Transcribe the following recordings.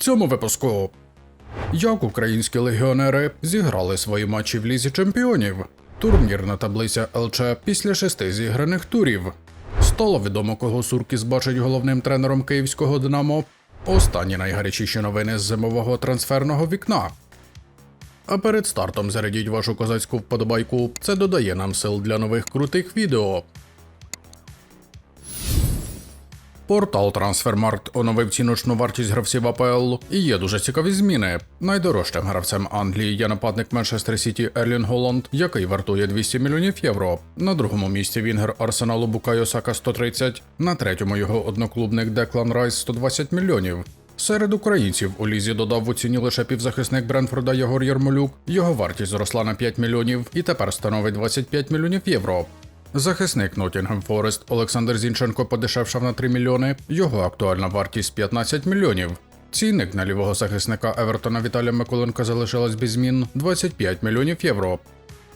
цьому випуску. Як українські легіонери зіграли свої матчі в лізі чемпіонів? Турнірна таблиця ЛЧ після шести зіграних турів. Стало відомо, кого Суркіс бачить головним тренером київського Динамо. Останні найгарячіші новини з зимового трансферного вікна. А перед стартом зарядіть вашу козацьку вподобайку. Це додає нам сил для нових крутих відео. Портал Трансфермаркт оновив ціночну вартість гравців АПЛ і є дуже цікаві зміни. Найдорожчим гравцем Англії є нападник Манчестер Сіті Ерлін Голланд, який вартує 200 мільйонів євро. На другому місці Вінгер Арсеналу Букайо Сака 130, на третьому його одноклубник Деклан Райс 120 мільйонів. Серед українців у лізі додав в оціні лише півзахисник Бренфорда Єгор Ярмолюк. Його вартість зросла на 5 мільйонів і тепер становить 25 мільйонів євро. Захисник Ноттінгем Форест Олександр Зінченко подешевшав на 3 мільйони. Його актуальна вартість 15 мільйонів. Цінник на лівого захисника Евертона Віталія Миколенка залишилась без змін 25 мільйонів євро.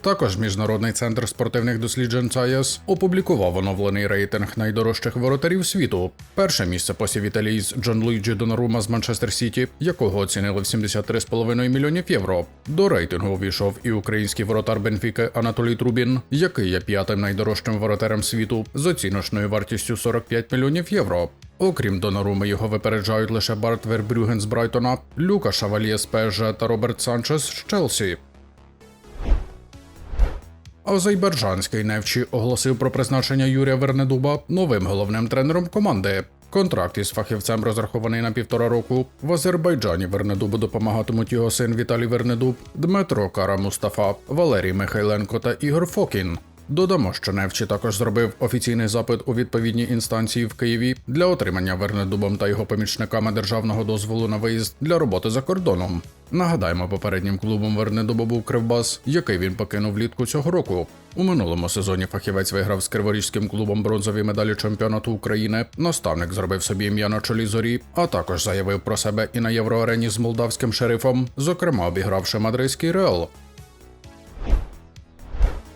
Також Міжнародний центр спортивних досліджень ЦАЄС опублікував оновлений рейтинг найдорожчих воротарів світу. Перше місце посів італієць Джон Луїджі Донарума з Манчестер Сіті, якого оцінили в 73,5 мільйонів євро. До рейтингу увійшов і український воротар Бенфіки Анатолій Трубін, який є п'ятим найдорожчим воротарем світу з оціночною вартістю 45 мільйонів євро. Окрім Донаруми, його випереджають лише Барт Вербрюген з Брайтона, Люка Шавальє з ПСЖ та Роберт Санчес з Челсі. Азербайджанський Невчі оголосив про призначення Юрія Вернедуба новим головним тренером команди. Контракт із фахівцем розрахований на півтора року. В Азербайджані Вернедубу допомагатимуть його син Віталій Вернедуб, Дмитро Кара Мустафа, Валерій Михайленко та Ігор Фокін. Додамо, що Невчі також зробив офіційний запит у відповідній інстанції в Києві для отримання Вернедубом та його помічниками державного дозволу на виїзд для роботи за кордоном. Нагадаємо, попереднім клубом Вернедуба був Кривбас, який він покинув влітку цього року. У минулому сезоні фахівець виграв з криворізьким клубом бронзові медалі чемпіонату України. Наставник зробив собі ім'я на чолі зорі, а також заявив про себе і на євроарені з молдавським шерифом, зокрема обігравши мадридський реал.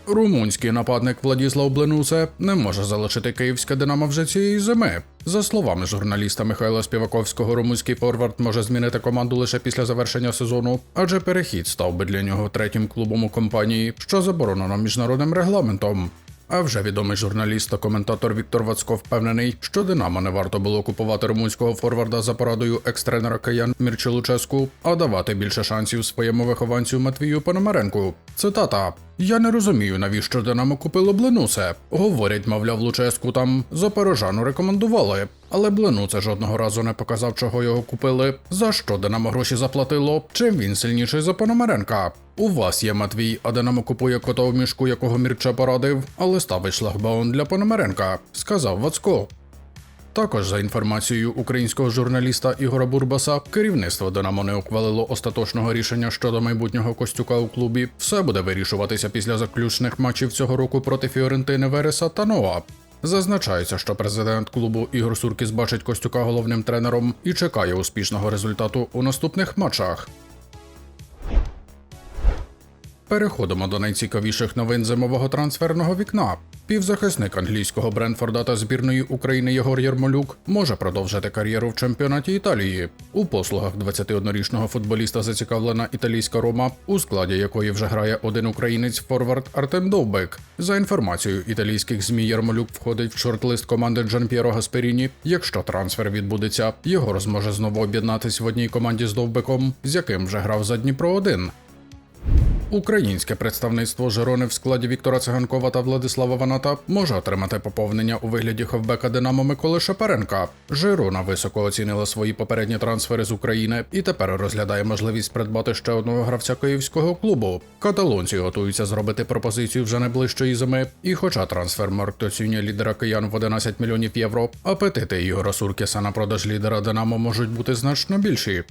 Румунський нападник Владіслав Бленусе не може залишити київське Динамо вже цієї зими. За словами журналіста Михайла Співаковського, румунський форвард може змінити команду лише після завершення сезону, адже перехід став би для нього третім клубом у компанії, що заборонено міжнародним регламентом. А вже відомий журналіст та коментатор Віктор Вацко впевнений, що Динамо не варто було купувати румунського форварда за порадою екс-тренера Киян Мірчелуческу, а давати більше шансів своєму вихованцю Матвію Пономаренку. Цитата: Я не розумію, навіщо Динамо купило Бленусе. Говорять, мовляв, Луческу там Запорожану рекомендували. Але Бленуце жодного разу не показав, чого його купили, за що Динамо гроші заплатило, чим він сильніший за Пономаренка. У вас є Матвій, а Динамо купує кота в мішку, якого Мірча порадив, але ставить шлагбаун для Пономаренка, сказав Вацко. Також за інформацією українського журналіста Ігора Бурбаса, керівництво Динамо не ухвалило остаточного рішення щодо майбутнього Костюка у клубі. Все буде вирішуватися після заключних матчів цього року проти Фіорентини Вереса та Ноа. Зазначається, що президент клубу Ігор Суркіс бачить Костюка головним тренером і чекає успішного результату у наступних матчах. Переходимо до найцікавіших новин зимового трансферного вікна. Півзахисник англійського Бренфорда та збірної України Єгор Ярмолюк може продовжити кар'єру в чемпіонаті Італії. У послугах 21-річного футболіста зацікавлена італійська Рома, у складі якої вже грає один українець форвард Артем Довбек. За інформацією італійських змі, Ярмолюк входить в шорт-лист команди Джанп'єро Гасперіні. Якщо трансфер відбудеться, Єгор зможе знову об'єднатись в одній команді з Довбеком, з яким вже грав за Дніпро 1 Українське представництво Жирони в складі Віктора Циганкова та Владислава Ваната може отримати поповнення у вигляді хавбека Динамо Миколи Шепаренка. Жирона високо оцінила свої попередні трансфери з України і тепер розглядає можливість придбати ще одного гравця київського клубу. Каталонці готуються зробити пропозицію вже найближчої зими. І, хоча трансфермаркт оцінює лідера киян в 11 мільйонів євро, апетити Ігора Суркіса на продаж лідера Динамо можуть бути значно більші.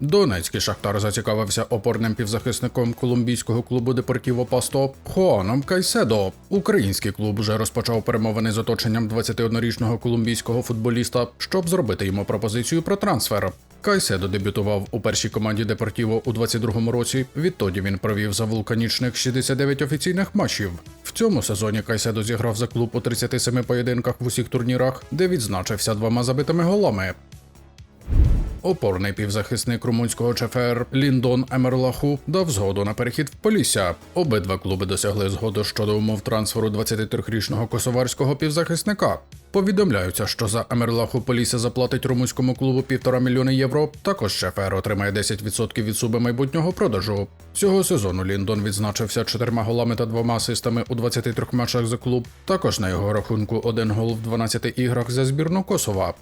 Донецький шахтар зацікавився опорним півзахисником колумбійського клубу Депортіво Пасто Хуаном Кайседо. Український клуб вже розпочав перемовини з оточенням 21-річного колумбійського футболіста, щоб зробити йому пропозицію про трансфер. Кайседо дебютував у першій команді Депортіво у 22-му році. Відтоді він провів за вулканічних 69 офіційних матчів. В цьому сезоні Кайседо зіграв за клуб у 37 поєдинках в усіх турнірах, де відзначився двома забитими голами. Опорний півзахисник румунського ЧФР Ліндон Емерлаху дав згоду на перехід в Полісся. Обидва клуби досягли згоди щодо умов трансферу 23-річного косоварського півзахисника. Повідомляються, що за Емерлаху Полісся заплатить румунському клубу півтора мільйони євро. Також ШФР отримає 10% від суби майбутнього продажу. Цього сезону Ліндон відзначився чотирма голами та двома асистами у 23 матчах за клуб. Також на його рахунку один гол в 12 іграх за збірну Косова.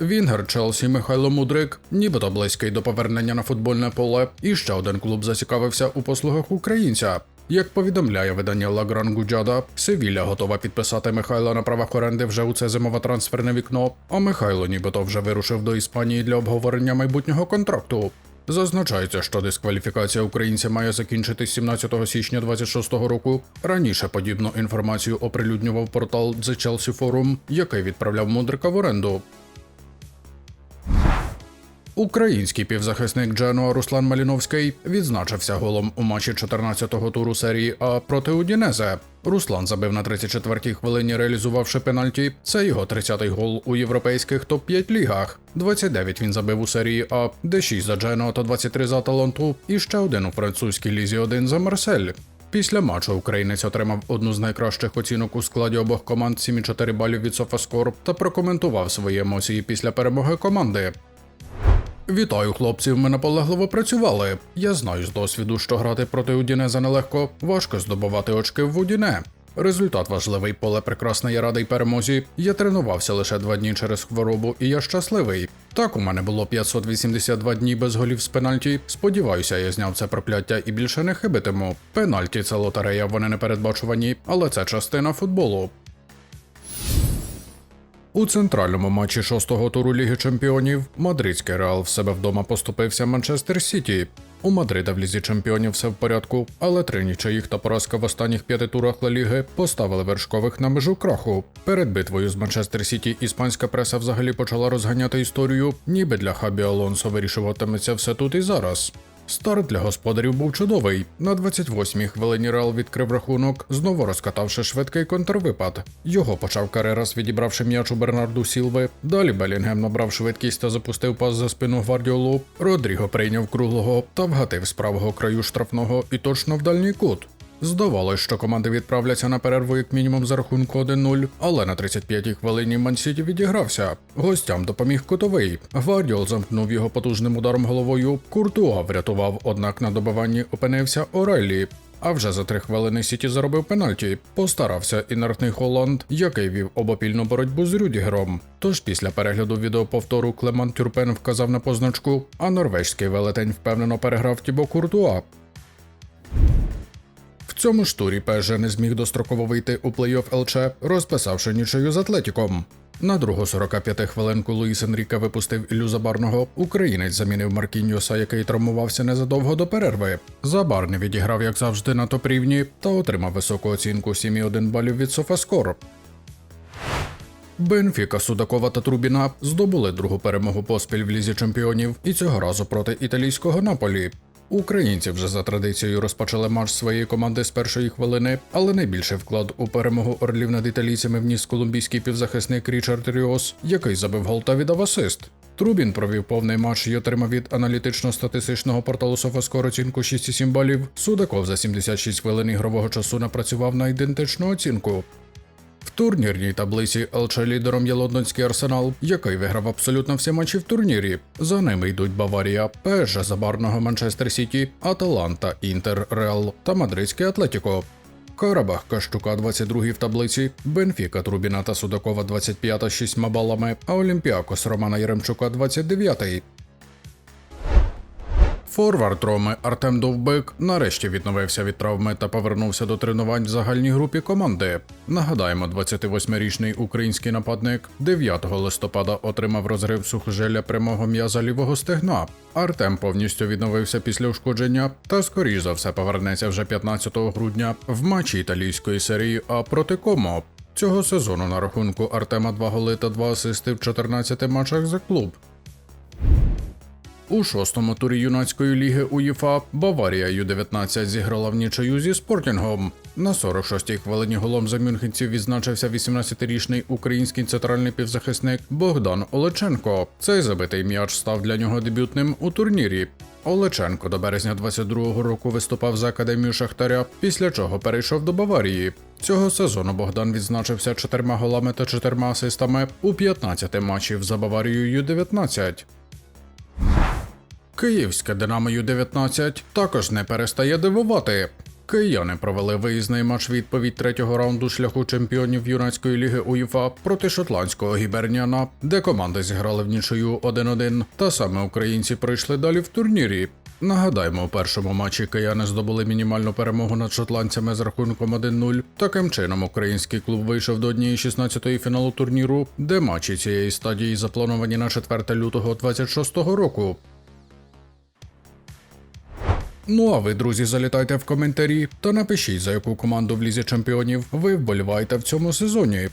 Вінгер Челсі Михайло Мудрик, нібито близький до повернення на футбольне поле, і ще один клуб зацікавився у послугах українця. Як повідомляє видання Gran Gujada, Севілля готова підписати Михайла на правах оренди вже у це зимове трансферне вікно, а Михайло нібито вже вирушив до Іспанії для обговорення майбутнього контракту. Зазначається, що дискваліфікація українця має закінчитись 17 січня 26 року. Раніше подібну інформацію оприлюднював портал The Chelsea Forum, який відправляв Мудрика в оренду. Український півзахисник Дженуа Руслан Маліновський відзначився голом у матчі 14-го туру серії А проти Удінезе. Руслан забив на 34-й хвилині, реалізувавши пенальті. Це його 30-й гол у європейських топ-5 лігах. 29 він забив у серії А, де 6 за Дженуа та 23 за Таланту, і ще один у французькій лізі 1 за Марсель. Після матчу українець отримав одну з найкращих оцінок у складі обох команд 7,4 балів від Софаскор та прокоментував свої емоції після перемоги команди. Вітаю, хлопців. Ми наполегливо працювали. Я знаю з досвіду, що грати проти Удінеза нелегко, важко здобувати очки в Удіне. Результат важливий, поле прекрасне, я радий перемозі. Я тренувався лише два дні через хворобу, і я щасливий. Так, у мене було 582 дні без голів з пенальті. Сподіваюся, я зняв це прокляття і більше не хибитиму. Пенальті це лотерея, вони не передбачувані, але це частина футболу. У центральному матчі шостого туру Ліги Чемпіонів мадридський реал в себе вдома поступився Манчестер Сіті. У Мадрида в лізі чемпіонів все в порядку, але три нічиїх та поразка в останніх п'яти турах Ла Ліги поставили вершкових на межу краху. Перед битвою з Манчестер Сіті іспанська преса взагалі почала розганяти історію, ніби для Хабі Алонсо вирішуватиметься все тут і зараз. Старт для господарів був чудовий. На 28-й хвилині Реал відкрив рахунок, знову розкатавши швидкий контрвипад. Його почав Карерас, відібравши м'яч у Бернарду Сілви. Далі Белінгем набрав швидкість та запустив пас за спину гвардіолу. Родріго прийняв круглого та вгатив з правого краю штрафного і точно в дальній кут. Здавалось, що команди відправляться на перерву як мінімум за рахунку 1-0, але на 35-й хвилині Мансіті відігрався. Гостям допоміг кутовий. Гвардіол замкнув його потужним ударом головою. Куртуа врятував, однак на добиванні опинився Ореллі. А вже за три хвилини Сіті заробив пенальті. Постарався інертний Холланд, який вів обопільну боротьбу з Рюдігером. Тож після перегляду відеоповтору Клеман Тюрпен вказав на позначку, а норвежський велетень впевнено переграв Тібо Куртуа. Цьому ж турі ПСЖ не зміг достроково вийти у плей-офф ЛЧ, розписавши нічию з Атлетіком. На другу 45 хвилинку Луїс Енріка випустив Іллю Забарного. Українець замінив Маркіньоса, який травмувався незадовго до перерви. Забарний відіграв, як завжди, на топ-рівні та отримав високу оцінку 7,1 балів від Софаскор. Бенфіка, Судакова та Трубіна здобули другу перемогу поспіль в лізі чемпіонів і цього разу проти італійського Наполі. Українці вже за традицією розпочали матч своєї команди з першої хвилини, але найбільший вклад у перемогу орлів над італійцями вніс колумбійський півзахисник Річард Ріос, який забив гол та віддав асист. Трубін провів повний матч і отримав від аналітично-статистичного порталу Софоскор оцінку 6,7 балів. Судаков за 76 хвилин ігрового часу напрацював на ідентичну оцінку. В турнірній таблиці ЛЧ лідером є лондонський арсенал, який виграв абсолютно всі матчі в турнірі. За ними йдуть Баварія, ПСЖ Забарного Манчестер Сіті, Аталанта, Інтер, Реал та Мадридський Атлетіко. Карабах Кащука 22 в таблиці, Бенфіка Трубіна та Судакова 25 6 балами, а Олімпіакос Романа Яремчука 29 Форвард Роми Артем Довбик нарешті відновився від травми та повернувся до тренувань в загальній групі команди. Нагадаємо, 28-річний український нападник 9 листопада отримав розрив сухожилля прямого м'яза лівого стегна. Артем повністю відновився після ушкодження та, скоріш за все, повернеться вже 15 грудня в матчі італійської серії А проти Комо. Цього сезону на рахунку Артема 2 голи та 2 асисти в 14 матчах за клуб. У шостому турі юнацької ліги УЄФА Баварія Ю-19 зіграла в нічию зі спортінгом. На 46-й хвилині голом за мюнхенців відзначився 18-річний український центральний півзахисник Богдан Олеченко. Цей забитий м'яч став для нього дебютним у турнірі. Олеченко до березня 22-го року виступав за академію Шахтаря, після чого перейшов до Баварії. Цього сезону Богдан відзначився чотирма голами та чотирма асистами у 15 матчів за Баварією Ю-19. Київське Динамо Ю-19 також не перестає дивувати. Кияни провели виїзний матч відповідь третього раунду шляху чемпіонів юнацької ліги УЄФА проти шотландського гіберніана, де команди зіграли в нічию 1-1, та саме українці пройшли далі в турнірі. Нагадаємо, у першому матчі кияни здобули мінімальну перемогу над шотландцями з рахунком 1-0. Таким чином, український клуб вийшов до однієї 16-ї фіналу турніру, де матчі цієї стадії заплановані на 4 лютого 26-го року. Ну а ви, друзі, залітайте в коментарі та напишіть, за яку команду в лізі чемпіонів ви вболіваєте в цьому сезоні.